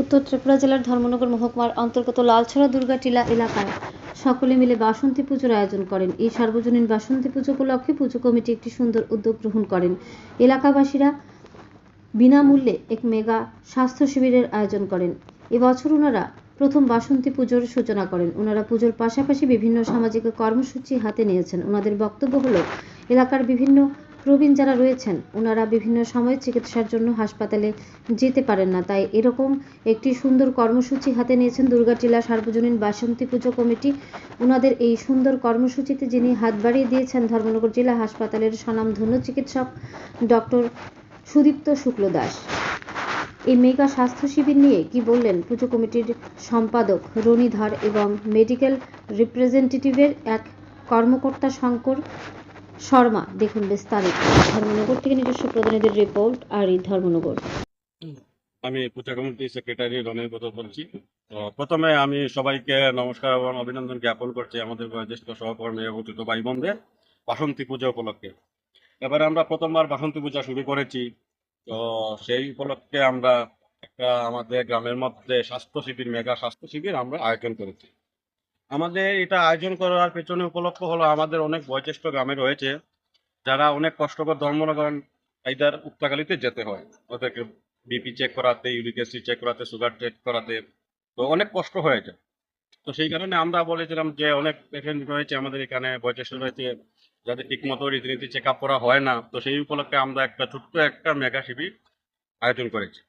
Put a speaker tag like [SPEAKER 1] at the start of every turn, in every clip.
[SPEAKER 1] উত্তর ত্রিপুরা জেলার ধর্মনগর মহকুমার অন্তর্গত লালছড়া দুর্গাটিলা এলাকায় সকলে মিলে বাসন্তী পুজোর আয়োজন করেন। এই সার্বজনীন বাসন্তী পুজো উপলক্ষে পুজো কমিটি একটি সুন্দর উদ্যোগ গ্রহণ করেন। এলাকাবাসীরা বিনামূল্যে এক মেগা স্বাস্থ্য শিবিরের আয়োজন করেন। এবছর ওনারা প্রথম বাসন্তী পুজোর সূচনা করেন। ওনারা পুজোর পাশাপাশি বিভিন্ন সামাজিক কর্মসূচি হাতে নিয়েছেন। ওনাদের বক্তব্য হলো, এলাকার বিভিন্ন প্রবীণ যারা রয়েছেন, ওনারা বিভিন্ন সময় চিকিৎসার জন্য হাসপাতালে যেতে পারেন না। তাই এরকম একটি সুন্দর কর্মসূচি হাতে নিয়েছেন দুর্গাটিলা সার্বজনীন বাসন্তী পুজো কমিটি। ওনাদের এই সুন্দর কর্মসূচিতে যিনি হাত বাড়িয়ে দিয়েছেন ধর্মনগর জেলা হাসপাতালের স্বনামধন্য চিকিৎসক ডক্টর সুদীপ্ত শুক্ল দাস। এই মেগা স্বাস্থ্য শিবির নিয়ে কি বললেন পুজো কমিটির সম্পাদক রনিধর এবং মেডিকেল রিপ্রেজেন্টেটিভের এক কর্মকর্তা শঙ্কর শর্মা, দেখুন বিস্তারিত। ধর্মনগর থেকে নিজস্ব প্রতিনিধির রিপোর্ট আর ধর্মনগর।
[SPEAKER 2] আমি পূজা কমিটি সেক্রেটারি রনির কথা বলছি। প্রথমে আমি সবাইকে নমস্কার এবং অভিনন্দন জ্ঞাপন করছি আমাদের বয়োজ্যেষ্ঠ সহকর্মী এবং ছোট ভাই বোনদের বাসন্তী পূজা উপলক্ষে। এবারে আমরা প্রথমবার বাসন্তী পূজা শুরু করেছি। তো সেই উপলক্ষে আমরা একটা আমাদের গ্রামের মধ্যে স্বাস্থ্য শিবির মেগা স্বাস্থ্য শিবির আমরা আয়োজন করেছি। আমাদের এটা আয়োজন করার পেছনে উপলক্ষ হলো আমাদের অনেক বয়োজ্যেষ্ঠ গ্রামে রয়েছে, যারা অনেক কষ্টকর ধর্মনগর এইদার উত্তাকালিতে যেতে হয়। ওদেরকে বিপি চেক করাতে ইউরিক অ্যাসিড চেক করাতে সুগার চেক করাতে, তো অনেক কষ্ট হয়ে যায় তো সেই কারণে আমরা বলেছিলাম যে অনেক পেশেন্ট রয়েছে আমাদের এখানে, বয়োজ্যেষ্ঠ রয়েছে, যাদের ঠিকমতো রীতিনীতি চেক আপ করা হয় না, তো সেই উপলক্ষে আমরা একটা ছোট্ট একটা মেগা শিবির আয়োজন করেছি।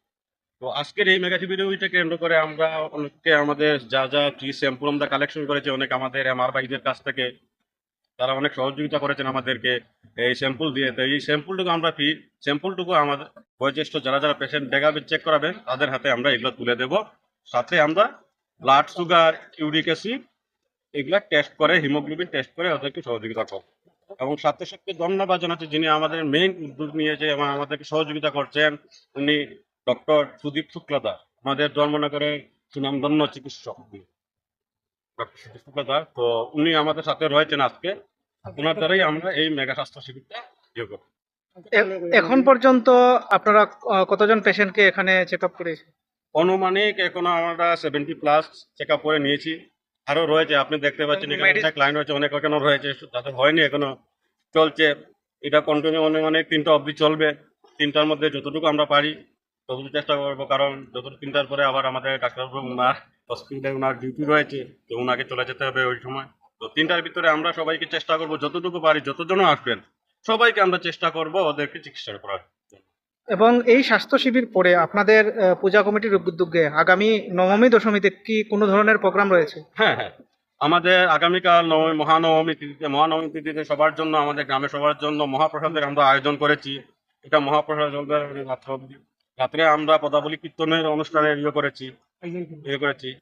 [SPEAKER 2] তো আজকের এই মেগা ওইটা কেন্দ্র করে আমরা অনেককে আমাদের যা যা ফ্রি স্যাম্পল আমরা কালেকশন করেছি, অনেক আমাদের এমআর ভাইদের কাছ থেকে। তারা অনেক সহযোগিতা করেছেন আমাদেরকে এই স্যাম্পল দিয়ে। তো এই স্যাম্পলটুকু আমরা ফ্রি স্যাম্পলটুকু আমাদের বয়োজ্যেষ্ঠ যারা যারা পেশেন্ট দেখাবে চেক করাবে তাদের হাতে আমরা এগুলো তুলে দেব। সাথে আমরা ব্লাড সুগার ইউরিক অ্যাসিড এগুলা টেস্ট করে হিমোগ্লোবিন টেস্ট করে ওদেরকে সহযোগিতা করব। এবং সাথে সাথে ধন্যবাদ জানাচ্ছি যিনি আমাদের মেইন উদ্যোগ নিয়েছে এবং আমাদেরকে সহযোগিতা করছেন, উনি ডক্টর সুদীপ শুক্লাদা আমাদের ধর্মনগরের সুনামধন্য চিকিৎসক। ডক্টর সুদীপ শুক্লাদা তো উনি আমাদের সাথে রয়েছেন আজকে। ওনার দ্বারাই আমরা এই মেগা স্বাস্থ্য শিবিরটা ইয়ে করব।
[SPEAKER 3] এখন পর্যন্ত আপনারা কতজন পেশেন্টকে এখানে চেক আপ করেছে
[SPEAKER 2] অনুমানিক এখনও আমরা সেভেন্টি প্লাস চেক আপ করে নিয়েছি। আরও রয়েছে আপনি দেখতে পাচ্ছেন এখানে অনেক লাইন রয়েছে অনেক এখনও রয়েছে যাদের হয়নি এখনও চলছে। এটা কন্টিনিউ অনেক অনেক তিনটা অবধি চলবে। তিনটার মধ্যে যতটুকু আমরা পারি। ততটুকু চেষ্টা করব কারণ যতটুকু তিনটার পরে আবার আমাদের ডাক্তারবাবু ওনার হসপিটালে ওনার ডিউটি রয়েছে তো ওনাকে চলে যেতে হবে ওই সময়। তো তিনটার ভিতরে আমরা সবাইকে চেষ্টা করব যতটুকু পারি যতজন আসবেন সবাইকে আমরা চেষ্টা করব ওদেরকে চিকিৎসা করার
[SPEAKER 3] এবং এই স্বাস্থ্য শিবির পরে আপনাদের পূজা কমিটির উদ্যোগে আগামী নবমী দশমীতে কি কোনো ধরনের প্রোগ্রাম রয়েছে?
[SPEAKER 2] হ্যাঁ হ্যাঁ। আমাদের আগামীকাল নবমী মহানবমী তিথিতে মহানবমী তিথিতে সবার জন্য আমাদের গ্রামে সবার জন্য মহাপ্রসাদের আমরা আয়োজন করেছি। এটা মহাপ্রসাদ রাত্র আমরা পদাবলী কীর্তনের অনুষ্ঠানের ইয়ে করেছি। ইয়ে করেছি।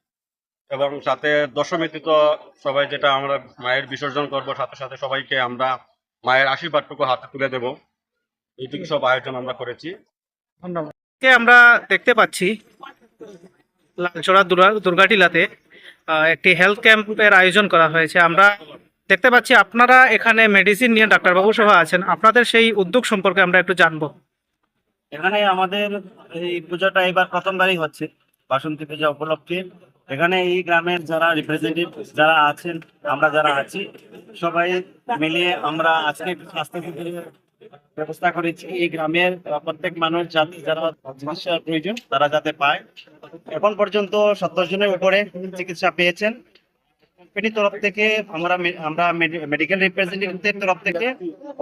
[SPEAKER 2] এবং সাথে দশমীতে তো সবাই যেটা আমরা মায়ের বিসর্জন করব, সাথে সাথে সবাইকে আমরা মায়ের আশীর্বাদটুকু হাতে তুলে দেব। এইটুকু সব আয়োজন আমরা করেছি।
[SPEAKER 3] ধন্যবাদ আমরা দেখতে পাচ্ছি লালচড়া দুর্গা- দুর্গাটিলাতে একটি হেলথ ক্যাম্পের আয়োজন করা হয়েছে। আমরা দেখতে পাচ্ছি আপনারা এখানে মেডিসিন নিয়ে ডাক্তারবাবু সহ আছেন। আপনাদের সেই উদ্যোগ সম্পর্কে আমরা একটু জানব।
[SPEAKER 4] এখানে আমাদের এই পুজোটা এবার প্রথমবারই হচ্ছে, বাসন্তী পূজা উপলক্ষে। এখানে এই গ্রামের যারা রিপ্রেজেন্টেটিভ যারা আছেন, আমরা যারা আছি, সবাই মিলিয়ে আমরা আজকে স্বাস্থ্য ব্যবস্থা করেছি। এই গ্রামের প্রত্যেক মানুষ যাতে যারা চিকিৎসার প্রয়োজন, তারা যাতে পায়। এখন পর্যন্ত সত্তর জনের উপরে চিকিৎসা পেয়েছেন। কোম্পানির তরফ থেকে আমরা আমরা মেডিকেল রিপ্রেজেন্টেটিভদের তরফ থেকে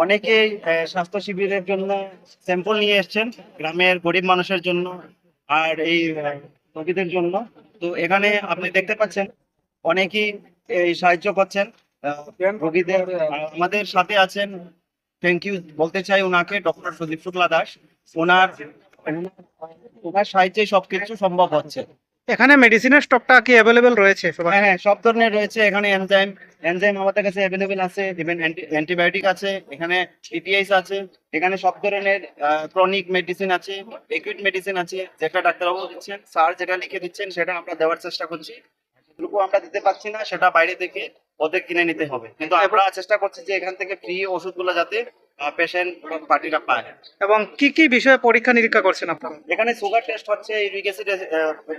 [SPEAKER 4] অনেকেই স্বাস্থ্য শিবিরের জন্য স্যাম্পল নিয়ে এসেছেন, গ্রামের গরিব মানুষের জন্য আর এই রোগীদের জন্য। তো এখানে আপনি দেখতে পাচ্ছেন, অনেকেই এই সাহায্য করছেন রোগীদের আমাদের সাথে আছেন থ্যাংক ইউ বলতে চাই ওনাকে, ডক্টর সুদীপ শুক্লা দাস। ওনার ওনার সাহায্যে সবকিছু সম্ভব হচ্ছে।
[SPEAKER 3] এখানে মেডিসিনের স্টকটা কি অ্যাভেলেবেল রয়েছে
[SPEAKER 4] হ্যাঁ হ্যাঁ সব ধরনের রয়েছে। এখানে এনজাইম এনজাইম আমাদের কাছে অ্যাভেলেবেল আছে ইভেন অ্যান্টিবায়োটিক আছে এখানে পিপিআইস আছে এখানে সব ধরনের ক্রনিক মেডিসিন আছে একুইট মেডিসিন আছে যেটা ডাক্তারবাবু দিচ্ছেন স্যার যেটা লিখে দিচ্ছেন সেটা আমরা দেওয়ার চেষ্টা করছি। যেটুকু আমরা দিতে পারছি না সেটা বাইরে থেকে ওদের কিনে নিতে হবে। কিন্তু আমরা চেষ্টা করছি যে এখান থেকে ফ্রি ওষুধগুলো যাতে পেশেন্ট পার্টিরা পায়।
[SPEAKER 3] এবং কি কি বিষয়ে পরীক্ষা নিরীক্ষা করছেন আপনারা?
[SPEAKER 4] এখানে সুগার টেস্ট হচ্ছে ইউরিক অ্যাসিড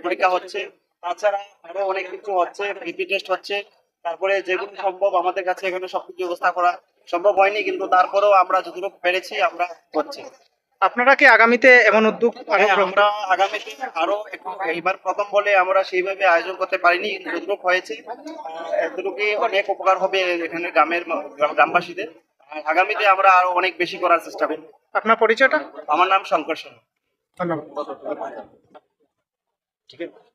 [SPEAKER 4] পরীক্ষা হচ্ছে। তাছাড়া আরও অনেক কিছু হচ্ছে বিপি টেস্ট হচ্ছে। তারপরে যেগুলো সম্ভব আমাদের কাছে এখানে সবকিছু ব্যবস্থা করা সম্ভব হয়নি কিন্তু তারপরেও আমরা যতটুকু পেরেছি আমরা করছি
[SPEAKER 3] আপনারা কি আগামীতে এমন উদ্যোগ
[SPEAKER 4] হ্যাঁ, আমরা আগামীতে আরও এইবার প্রথম বলে আমরা সেইভাবে আয়োজন করতে পারিনি যতটুকু হয়েছে। এতটুকুই অনেক উপকার হবে এখানে গ্রামের গ্রামবাসীদের। আগামীতে আমরা আরও অনেক বেশি করার চেষ্টা করব।
[SPEAKER 3] আপনার পরিচয়টা?
[SPEAKER 4] আমার নাম শঙ্কর শর্মা।
[SPEAKER 3] ধন্যবাদ।
[SPEAKER 4] ঠিক আছে?